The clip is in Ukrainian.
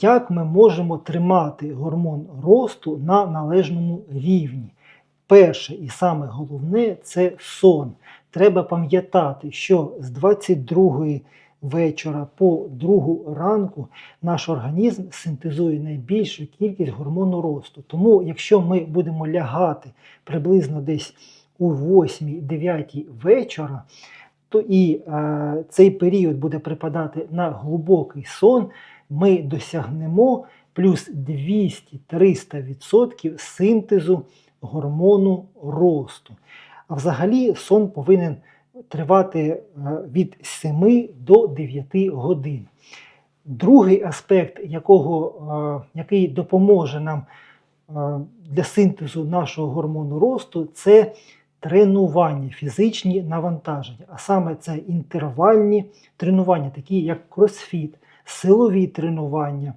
Як ми можемо тримати гормон росту на належному рівні? Перше і саме головне це сон. Треба пам'ятати, що з 22 вечора по 2 ранку наш організм синтезує найбільшу кількість гормону росту. Тому, якщо ми будемо лягати приблизно десь у 8-9 вечора, то і е, цей період буде припадати на глибокий сон, ми досягнемо плюс 200-300% синтезу гормону росту. А взагалі сон повинен тривати е, від 7 до 9 годин. Другий аспект, якого, е, який допоможе нам е, для синтезу нашого гормону росту, це тренування, фізичні навантаження, а саме це інтервальні тренування, такі як кросфіт, силові тренування,